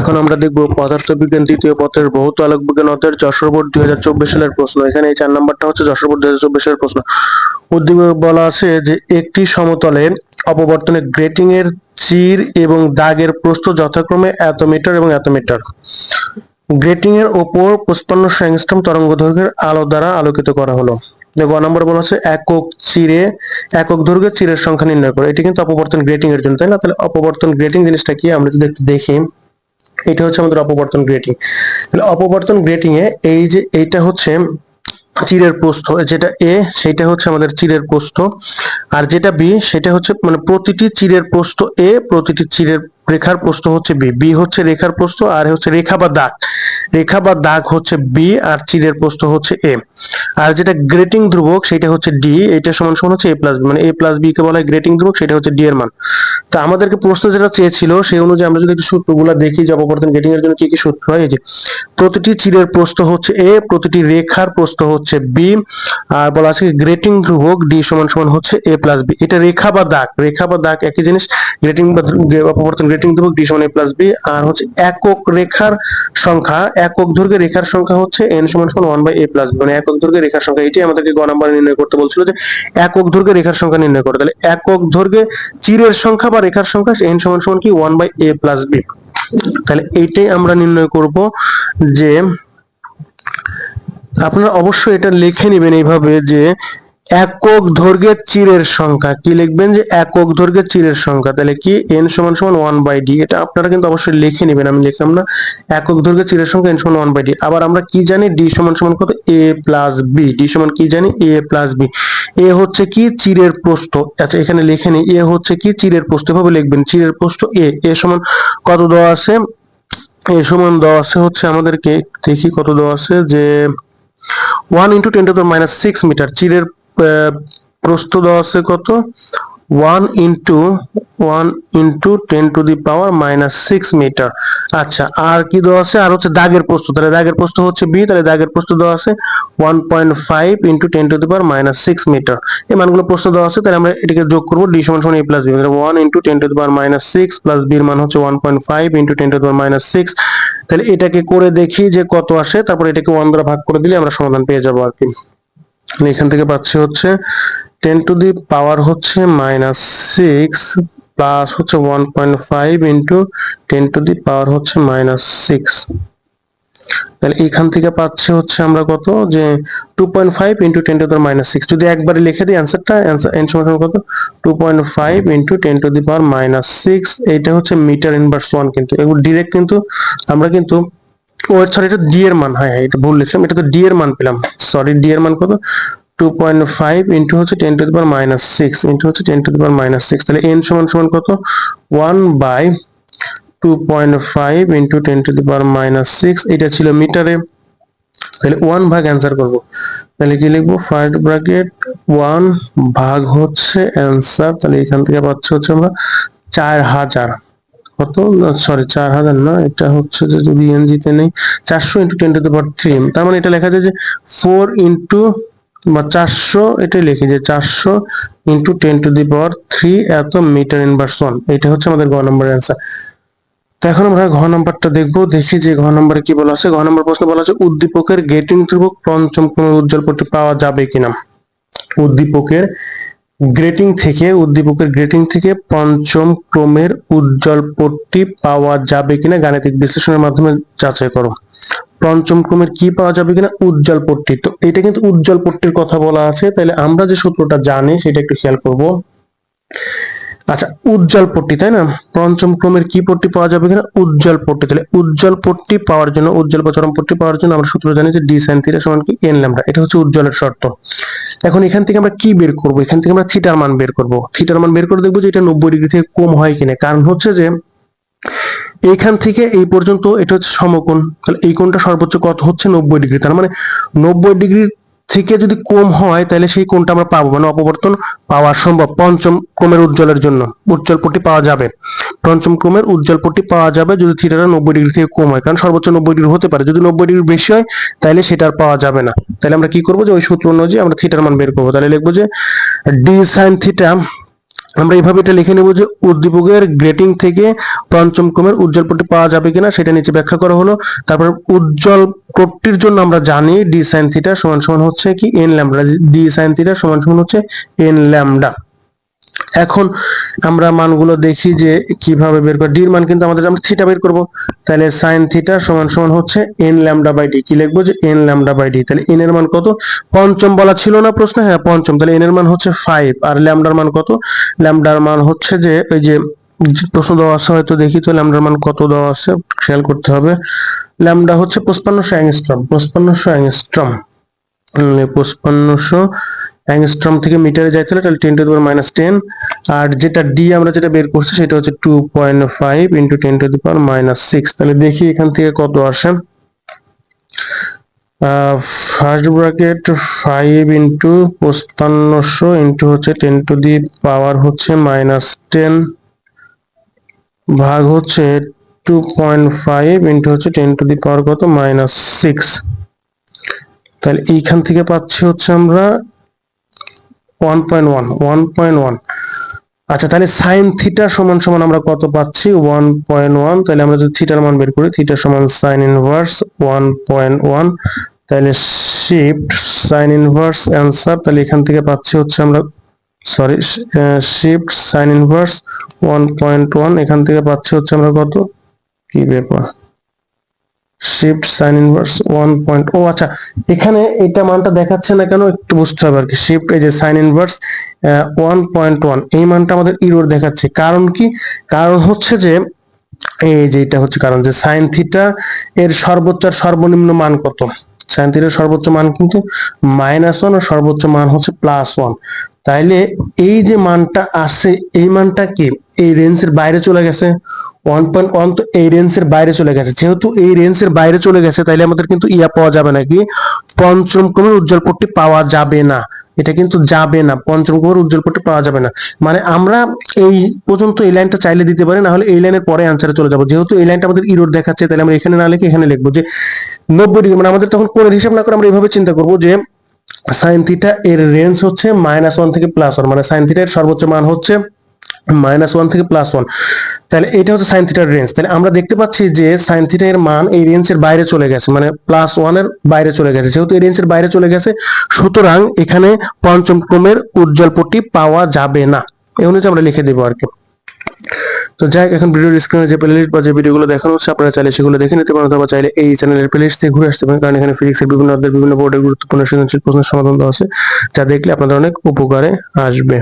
এখন আমরা দেখব পদার্থবিজ্ঞান দ্বিতীয় পত্রের ভৌত আলোক বিজ্ঞান অধ্যায়ের যশোর বোর্ড দুই হাজার চব্বিশ সালের প্রশ্ন। এখানে এই চার নাম্বারটা হচ্ছে যশোর বোর্ড দুই হাজার চব্বিশ সালের প্রশ্ন। উদ্দীপক বলা আছে যে, একটি সমতলে অপবর্তনে গ্রেটিং এর চির এবং দাগের প্রস্থ যথাক্রমে এত মিটার এবং এত মিটার গ্রেটিং এর ওপর পুষ্পান্ন সংস্টম তরঙ্গ দৈর্ঘ্যের আলো দ্বারা আলোকিত করা হলো। গ নম্বর বলা হচ্ছে একক চিরে, একক দৈর্ঘ্যের চিরের সংখ্যা নির্ণয় করে। এটি কিন্তু অপবর্তন গ্রেটিং এর জন্য, তাই না? তাহলে অপবর্তন গ্রেটিং জিনিসটা কি? আমরা যদি একটু দেখি। এটা হচ্ছে আমাদের অপবর্তন গ্রেটিং তাহলে অপবর্তন গ্রেটিং এ এই যে এইটা হচ্ছে চিরের প্রস্থ, যেটা এ সেটা হচ্ছে আমাদের চিরের প্রস্থ, আর যেটা বি সেটা হচ্ছে মানে প্রতিটি চিরের প্রস্থ এ প্রতিটি চিরের রেখার প্রস্থ হচ্ছে বি বি হচ্ছে রেখার প্রস্থ, আর হচ্ছে রেখা বা দাগ। রেখা বা দাগ হচ্ছে বি আর চিরের প্রস্থ হচ্ছে এ আর যেটা গ্রেটিং ধ্রুবক, সেটা হচ্ছে ডি এটা সমান সমান হচ্ছে এ প্লাস বি মানে এ প্লাস বি কে বলা হয় গ্রেটিং ধ্রুবক, সেটা হচ্ছে ডি এর মান। তো আমাদেরকে প্রশ্ন যেটা চেয়েছিল, সেই অনুযায়ী আমরা যদি একটু সূত্রগুলো দেখি যে অপবর্তন গ্রেটিং এর জন্য কি কি সূত্র হয়? যে, প্রতিটি চিরের প্রস্থ হচ্ছে এ প্রতিটি রেখার প্রস্থ হচ্ছে বি আর বলা আছে গ্রেটিং ধ্রুবক ডি সমান সমান হচ্ছে এ প্লাস বি এটা রেখা বা দাগ, রেখা বা দাগ একই জিনিস, গ্রেটিং বা অপবর্তন গ্রেটিং ধ্রুবক ডি সমান এ প্লাস বি আর হচ্ছে একক রেখার সংখ্যা, একক দৈর্ঘ্যের রেখার সংখ্যা হচ্ছে এন সমান সমান one by A plus B মানে একক দৈর্ঘ্যের রেখার সংখ্যা। এটি আমাদেরকে গ নাম্বার নির্ণয় করতে বলছিল যে, একক দৈর্ঘ্যের রেখার সংখ্যা নির্ণয় করো। তাহলে একক দৈর্ঘ্যে চিরের সংখ্যা বা রেখার সংখ্যা এন সমান সমান কি? One by A plus B তাহলে এইটাই আমরা নির্ণয় করব যে আপনারা অবশ্যই এটা লিখে নেবেন এইভাবে যে একক দৈর্ঘ্যের চিরের সংখ্যা। কি লিখবেন যে একক দৈর্ঘ্যের চিরের সংখ্যা? তাহলে কি এন সমান সমান ওয়ান বাই ডি এটা আপনারা কিন্তু অবশ্যই লিখে নেবেন, আমি লিখলাম না। একক দৈর্ঘ্যের চিরের সংখ্যা এন সমান ওয়ান বাই ডি আবার আমরা কি জানি? ডি সমান সমান কত? এ প্লাস বি ডি সমান কি জানি? এ প্লাস বি এ হচ্ছে কি? চিরের প্রস্থ। আচ্ছা এখানে লিখে নি এ হচ্ছে কি? চিরের প্রস্থ। এভাবে লিখবেন চিরের প্রস্থ এ এ সমান কত দেওয়া আছে? এ সমান দেওয়া আছে হচ্ছে আমাদেরকে, দেখি কত দেওয়া আছে যে one into ten to minus six meter চিরের প্রস্থ দেওয়া আছে কত? One into one into ten to the power minus six meter আচ্ছা আর কি দেওয়া আছে? আর হচ্ছে দাগের প্রস্থ। তাহলে দাগের প্রস্থ হচ্ছে বি তাহলে দাগের প্রস্থ দেওয়া আছে one point five into ten to the power minus six meter এই মানগুলো প্রশ্ন দেওয়া আছে, তাহলে আমরা এটাকে যোগ করব ডি সমান সমান A plus B one into ten to the power minus six plus বির মান হচ্ছে one point five into ten to the power minus six তাহলে এটাকে করে দেখি যে কত আসে, তারপর এটাকে ওয়ান দ্বারা ভাগ করে দিলে আমরা সমাধান পেয়ে যাব আর কি। তাহলে এখান থেকে পাচ্ছি হচ্ছে টেন টু দি পাওয়ার হচ্ছে মাইনাস সিক্স প্লাস হচ্ছে one point five into ten to the power হচ্ছে মাইনাস সিক্স তাহলে এখান থেকে পাচ্ছে হচ্ছে আমরা কত? যে two point five into ten to the minus six যদি একবারে লিখে দিই অ্যান্সারটা অ্যান্সার এন কত? Two point five into ten to the power minus six এইটা হচ্ছে মিটার ইনভার্স ওয়ান কিন্তু। এগুলো ডিরেক্ট কিন্তু আমরা কিন্তু ও সরি এটা ডি এর মান, হয় হ্যাঁ এটা ভুল লিখলাম, এটা তো ডি এর মান পেলাম। সরি ডি এর মান কত? টু পয়েন্ট ফাইভ ইন্টু হচ্ছে ten to the power minus six into হচ্ছে ten to the power minus six তাহলে এন সমান সমান কত? One by two point five into ten to the power minus six এটা ছিল মিটারে। তাহলে ওয়ান ভাগ অ্যান্সার করব। তাহলে কি লিখব? ফার্স্ট ব্র্যাকেট ওয়ান ভাগ হচ্ছে অ্যান্সার তাহলে এখান থেকে পাচ্ছি হচ্ছে আমরা চার হাজার। কত? সরি চার হাজার না, এটা হচ্ছে যে যদি এনজিতে নেই, চারশো into ten to the power three তার মানে এটা লেখা যায় যে ফোর ইন্টু বা চারশো, এটাই লিখি যে চারশো into ten to the power three এত মিটার ইনভার্সন এটা হচ্ছে আমাদের গ নম্বরের অ্যান্সার তো এখন আমরা ঘ নাম্বারটা দেখব, দেখি যে ঘ নম্বরে কি বলা আছে। ঘ নম্বর প্রশ্ন বলা আছে, উদ্দীপকের গেটিং ধ্রুবক পঞ্চম ক্রমের উজ্জ্বল পট্টি পাওয়া যাবে কিনা? উদ্দীপকের গ্রেটিং থেকে, উদ্দীপকের গ্রেটিং থেকে পঞ্চম ক্রমের উজ্জ্বল পট্টি পাওয়া যাবে কিনা গাণিতিক বিশ্লেষণের মাধ্যমে যাচাই করো। পঞ্চম ক্রমের কি পাওয়া যাবে কিনা? উজ্জ্বল পট্টি। তো এটা কিন্তু উজ্জ্বল পট্টির কথা বলা আছে। তাহলে আমরা যে সূত্রটা জানি, সেটা একটু খেয়াল করব। আচ্ছা উজ্জ্বল পট্টি, তাই না? পঞ্চম ক্রমের কি পট্টি পাওয়া যাবে কিনা? উজ্জ্বল পট্টি। তাহলে উজ্জ্বল পট্টি পাওয়ার জন্য, উজ্জ্বল বা চরম পট্টি পাওয়ার জন্য আমরা সূত্র জানি যে ডি সাইন থিটা সমান কি এন ল্যামডা এটা হচ্ছে উজ্জ্বলের শর্ত। এখন এখান থেকে আমরা কি বের করব? এখান থেকে আমরা থিটার মান বের করব। থিটার মান বের করে দেখব যে এটা নব্বই ডিগ্রি থেকে কম হয় কিনা। কারণ হচ্ছে যে, এইখান থেকে এই পর্যন্ত এটা হচ্ছে সমকোণ। তাহলে এই কোণটা সর্বোচ্চ কত? হচ্ছে নব্বই ডিগ্রি। তার মানে নব্বই ডিগ্রি থেকে যদি কম হয়, তাহলে সেই কোনটা আমরা পাবো। মানে অপবর্তন পাওয়া সম্ভব। পঞ্চম ক্রমের উজ্জ্বলের জন্য উজ্জ্বল পট্টি পাওয়া যাবে। পঞ্চম ক্রমের উজ্জ্বল পট্টি পাওয়া যাবে যদি থিটাটা নব্বই ডিগ্রি থেকে কম হয়। কারণ সর্বোচ্চ নব্বই ডিগ্রি হতে পারে। যদি নব্বই ডিগ্রি বেশি হয়, তাহলে সেটা আর পাওয়া যাবে না। তাহলে আমরা কি করব যে, ওই সূত্র অনুযায়ী আমরা থিটার মান বের করব। তাহলে লিখব যে ডি সাইন থিটা আমরা এইভাবে এটা লিখে নেব যে উদ্দীপকের গ্রেটিং থেকে পঞ্চম ক্রমের উজ্জ্বল পট্টি পাওয়া যাবে কিনা সেটা নিচে ব্যাখ্যা করা হলো। তারপর উজ্জ্বল কোটটির জন্য আমরা জানি ডি সাইন থিটা সমান সমান হচ্ছে কি? N lambda D sine theta সমান সমান হচ্ছে এন ল্যামডা এখন আমরা মানগুলো দেখি যে কীভাবে বের করি। ডির মান কিন্তু আমাদের আমরা থিটা বের করব। তাহলে সাইন থিটা সমান সমান হচ্ছে এন ল্যামডা বাই ডি কি লিখব যে এন ল্যামডা বাই ডি তাহলে এন এর মান কত? পঞ্চম বলা ছিল না প্রশ্ন? হ্যাঁ পঞ্চম। তাহলে এন এর মান হচ্ছে ফাইভ আর ল্যামডার মান কত? ল্যামডার মান হচ্ছে যে ওই যে প্রশ্ন দেওয়া আছে, হয়তো দেখি তো ল্যামডার মান কত দেওয়া আছে? খেয়াল করতে হবে। ল্যামডা হচ্ছে পঁচপান্নশো অ্যাংস্ট্রম পঁচপান্নশো অ্যাংস্ট্রম পঁচপান্নশো অ্যাংস্ট্রম থেকে মিটারে যাইতে হলে তাহলে ten to the minus ten আর যেটা ডি আমরা যেটা বের করছি সেটা হচ্ছে two point five into ten to the power minus six তাহলে দেখি এখান থেকে কত আসে। ফার্স্ট ব্র্যাকেট ফাইভ ইন্টু পঁচপান্নশো ইন্টু হচ্ছে টেন টু দি পাওয়ার হচ্ছে মাইনাস টেন ভাগ হচ্ছে টু পয়েন্ট ফাইভ ইন্টু হচ্ছে টেন টু দি পাওয়ার কত? মাইনাস সিক্স তাহলে এইখান থেকে পাচ্ছি হচ্ছে আমরা one point one one point one আচ্ছা তাহলে সাইন থিটা সমান সমান আমরা কত পাচ্ছি? ওয়ান পয়েন্ট ওয়ান তাহলে আমরা যদি থিটার মান বের করি থিটা সমান sine inverse one point one তাহলে শিফট সাইন ইনভার্স অ্যান্সার তাহলে এখান থেকে পাচ্ছি হচ্ছে আমরা sorry shift sine inverse one point one এখান থেকে পাচ্ছি হচ্ছে আমরা কত? কি ব্যাপার? Shift sine inverse one point ও আচ্ছা এখানে এটা মানটা দেখাচ্ছে না কেন? একটু বুঝতে হবে আর কি। শিফট এই যে sine inverse one point one এই মানটা আমাদের ইরোর দেখাচ্ছে। কারণ কি? কারণ হচ্ছে যে, এই যে এটা হচ্ছে কারণ যে সাইন থিটা এর সর্বোচ্চ আর সর্বনিম্ন মান কত? সাইন থিটার সর্বোচ্চ মান কিন্তু মাইনাস ওয়ান আর সর্বোচ্চ মান হচ্ছে প্লাস ওয়ান তাইলে এই যে মানটা আছে, এই মানটা কি? এই রেঞ্জের বাইরে চলে গেছে। ওয়ান পয়েন্ট ওয়ান তো এই রেঞ্জের বাইরে চলে গেছে। যেহেতু এই রেঞ্জের বাইরে চলে গেছে, তাইলে আমাদের কিন্তু ইয়া পাওয়া যাবে না কি পঞ্চম ক্রমের উজ্জ্বল পট্টি পাওয়া যাবে না। এটা কিন্তু যাবে না, পঞ্চম ক্রমের উজ্জ্বল পট্টি পাওয়া যাবে না। মানে আমরা এই পর্যন্ত এই লাইনটা চাইলে দিতে পারি, না হলে এই লাইনের পরে আনসারে চলে যাব। যেহেতু এই লাইনটা আমাদের ইরোড দেখাচ্ছে, তাহলে আমরা এখানে না লিখে এখানে লিখব যে নব্বই ডিগ্রি মানে আমাদের তখন কোণের হিসাব না করে আমরা এইভাবে চিন্তা করব যে সাইন থিটা এর রেঞ্জ হচ্ছে মাইনাস ওয়ান থেকে প্লাস ওয়ান মানে সাইন থিটা এর সর্বোচ্চ মান হচ্ছে মাইনাস ওয়ান থেকে প্লাস ওয়ান তাহলে এটা হচ্ছে সাইন থিটার রেঞ্জ তাহলে আমরা দেখতে পাচ্ছি যে সাইন থিটা এর মান এই রেঞ্জের বাইরে চলে গেছে মানে প্লাস ওয়ানের বাইরে চলে গেছে। যেহেতু এই রেঞ্জের বাইরে চলে গেছে, সুতরাং এখানে পঞ্চম ক্রমের উজ্জ্বল পট্টি পাওয়া যাবে না। এই অনুযায়ী আমরা লিখে দেবো আর কি তো যাই এখন ভিডিওর স্ক্রিনে যে প্লেলিস্ট বা যে ভিডিওগুলো দেখানো হচ্ছে, আপনারা চাইলে সেগুলো দেখে নিতে পারেন, অথবা চাইলে এই চ্যানেলের প্লেলিস্ট থেকে ঘুরে আসতে পারেন, কারণ এখানে ফিজিক্সের বিভিন্ন অধ্যায়ের বিভিন্ন বোর্ডের গুরুত্বপূর্ণ সৃজনশীল প্রশ্নের সমাধান দেওয়া আছে, যা দেখলে আপনাদের অনেক উপকারে আসবে।